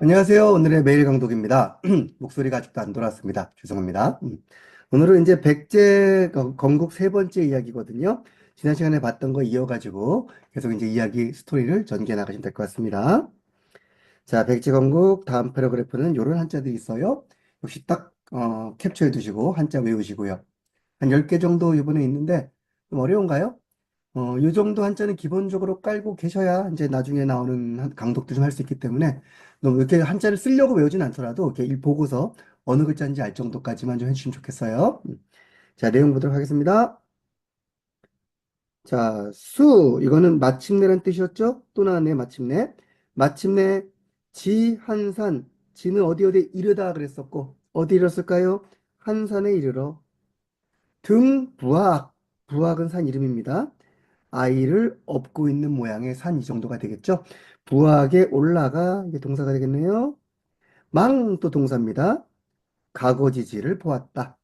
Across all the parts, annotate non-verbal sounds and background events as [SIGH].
안녕하세요. 오늘의 매일 강독입니다. [CLEARS THROAT] 목소리가 아직도 안 돌아왔습니다. 죄송합니다. 음. 오늘은 이제 백제 건- 건국 세 번째 이야기거든요. 지난 시간에 봤던 거 이어가지고 계속 이제 이야기 스토리를 전개해 나가시면 될 것 같습니다. 자, 백제 건국 다음 패러그래프는 이런 한자들이 있어요. 역시 딱 어, 캡처해 두시고 한자 외우시고요. 한 10개 정도 이번에 있는데 좀 어려운가요? 어, 요 정도 한자는 기본적으로 깔고 계셔야 이제 나중에 나오는 한- 강독도 좀 할 수 있기 때문에 이렇게 한자를 쓰려고 외우진 않더라도 이렇게 일 보고서 어느 글자인지 알 정도까지만 좀 해주시면 좋겠어요. 음. 자, 내용 보도록 하겠습니다. 자, 수, 이거는 마침내란 뜻이었죠? 또 나왔네, 마침내. 마침내, 지, 한산. 지는 어디 어디 이르다 그랬었고, 어디 이뤘을까요? 한산에 이르러. 등, 부학. 부학은 산 이름입니다. 아이를 업고 있는 모양의 산 이 정도가 되겠죠? 부학에 올라가, 이게 동사가 되겠네요. 망 또 동사입니다. 가거지지를 보았다.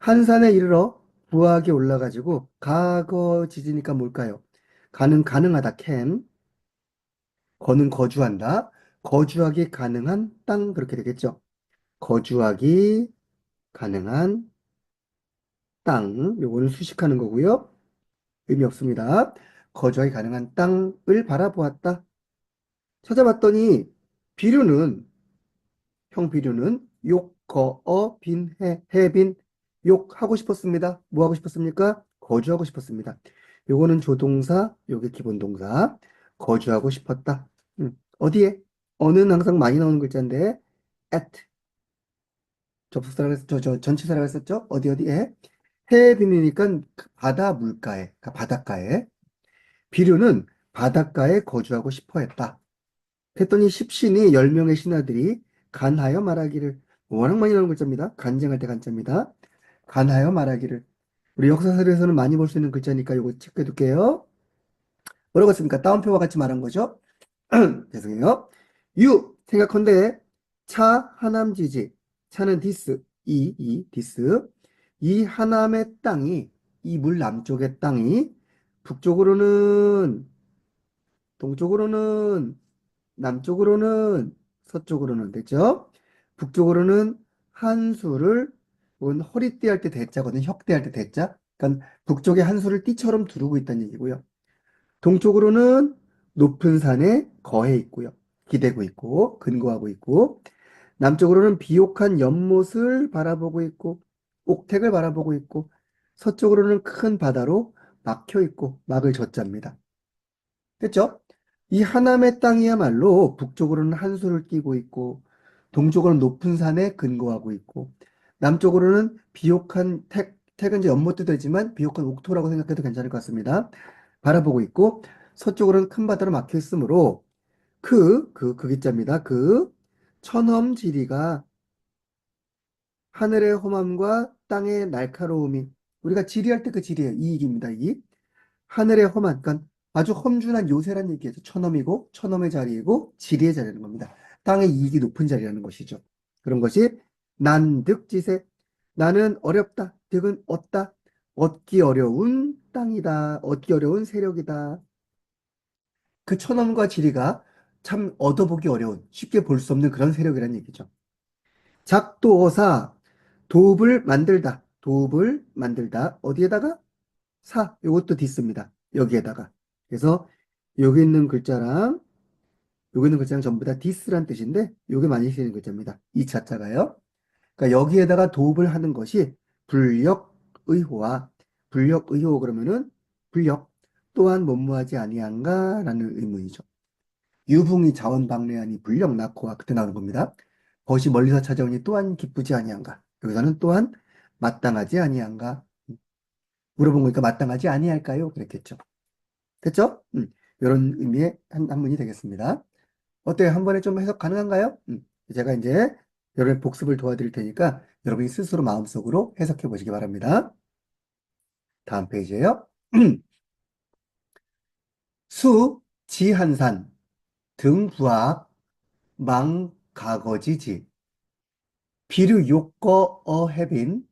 한산에 이르러 부학에 올라가지고 가거지지니까 뭘까요? 가능 가능하다 can 거는 거주한다. 거주하기 가능한 땅 그렇게 되겠죠. 거주하기 가능한 땅 요거는 수식하는 거고요. 의미 없습니다. 거주하기 가능한 땅을 바라보았다. 찾아봤더니 비류는 형 비류는 욕, 거, 어, 빈, 해, 해빈 욕 하고 싶었습니다. 뭐 하고 싶었습니까? 거주하고 싶었습니다. 요거는 조동사, 요게 기본 동사. 거주하고 싶었다. 음, 어디에? 어는 항상 많이 나오는 글자인데 at 접속사라고 했, 저, 저, 전치사라고 했었죠? 어디 어디에? 해빈이니까 바다 물가에, 그러니까 바닷가에. 비류는 바닷가에 거주하고 싶어 했다. 그랬더니 십신이 열 명의 신하들이 간하여 말하기를 워낙 많이 나오는 글자입니다. 간쟁할 때 간자입니다. 간하여 말하기를 우리 역사서에서는 많이 볼 수 있는 글자니까 이거 체크해 둘게요. 뭐라고 했습니까? 따옴표와 같이 말한 거죠. [CLEARS THROAT] 죄송해요. 유 생각컨대 차 하남지지 차는 디스 이, 이 디스 이 하남의 땅이 이 물 남쪽의 땅이 북쪽으로는 동쪽으로는 남쪽으로는 서쪽으로는 됐죠? 북쪽으로는 한수를 혹은 허리띠 할 때 대자거든 혁대 할 때 대자? 그러니까 북쪽에 한수를 띠처럼 두르고 있다는 얘기고요. 동쪽으로는 높은 산에 거해 있고요. 기대고 있고 근거하고 있고 남쪽으로는 비옥한 연못을 바라보고 있고 옥택을 바라보고 있고 서쪽으로는 큰 바다로 막혀 있고 막을 젖잡니다 됐죠? 이 하남의 땅이야말로 북쪽으로는 한수를 띠고 있고 동쪽으로는 높은 산에 근거하고 있고 남쪽으로는 비옥한 택, 택은 이제 연못도 되지만 비옥한 옥토라고 생각해도 괜찮을 것 같습니다. 바라보고 있고 서쪽으로는 큰 바다로 막혀 있으므로 그, 그, 그 기자입니다. 그 천엄지리가 하늘의 험함과 땅의 날카로움이 우리가 지리할 때 그 지리예요. 이익입니다. 이익. 하늘의 험한, 그러니까 아주 험준한 요새란 얘기죠. 천엄이고, 천엄의 자리이고, 지리의 자리라는 겁니다. 땅의 이익이 높은 자리라는 것이죠. 그런 것이 난득지세. 나는 어렵다. 득은 얻다. 얻기 어려운 땅이다. 얻기 어려운 세력이다. 그 천엄과 지리가 참 얻어보기 어려운, 쉽게 볼 수 없는 그런 세력이라는 얘기죠. 작도어사, 도읍을 만들다. 도읍을 만들다. 어디에다가? 사. 요것도 디스입니다. 여기에다가. 그래서 여기 있는 글자랑 여기 있는 글자랑 전부 다 디스란 뜻인데 요게 많이 쓰이는 글자입니다. 이 자자가요. 그러니까 여기에다가 도읍을 하는 것이 불력의호와 불력의호 그러면은 불력 또한 못무하지 아니한가 라는 의문이죠. 유붕이 자원방래하니 불력 낳고와 그때 나오는 겁니다. 벗이 멀리서 찾아오니 또한 기쁘지 아니한가. 여기서는 또한 마땅하지 아니한가. 물어본 거니까 마땅하지 아니할까요? 그랬겠죠. 됐죠? 음, 이런 의미의 한, 한 문이 되겠습니다. 어때요? 한 번에 좀 해석 가능한가요? 음, 제가 이제 여러분의 복습을 도와드릴 테니까 여러분이 스스로 마음속으로 해석해 보시기 바랍니다. 다음 페이지에요. [CLEARS THROAT] 수, 지한산, 등부합, 망가거지지, 비류 욕거 어해빈,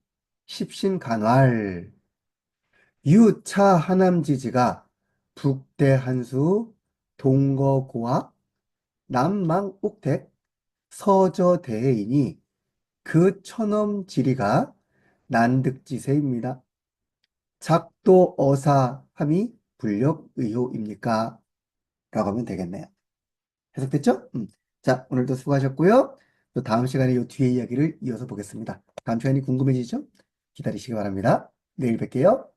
십신간활, 유차 하남지지가 북대한수, 동거고학, 남망 옥택, 서저대인이 그 천엄지리가 난득지세입니다. 작도 어사함이 불력의호입니까? 라고 하면 되겠네요. 해석됐죠? 음. 자, 오늘도 수고하셨고요. 또 다음 시간에 이 뒤에 이야기를 이어서 보겠습니다. 다음 시간이 궁금해지죠? 기다리시기 바랍니다. 내일 뵐게요.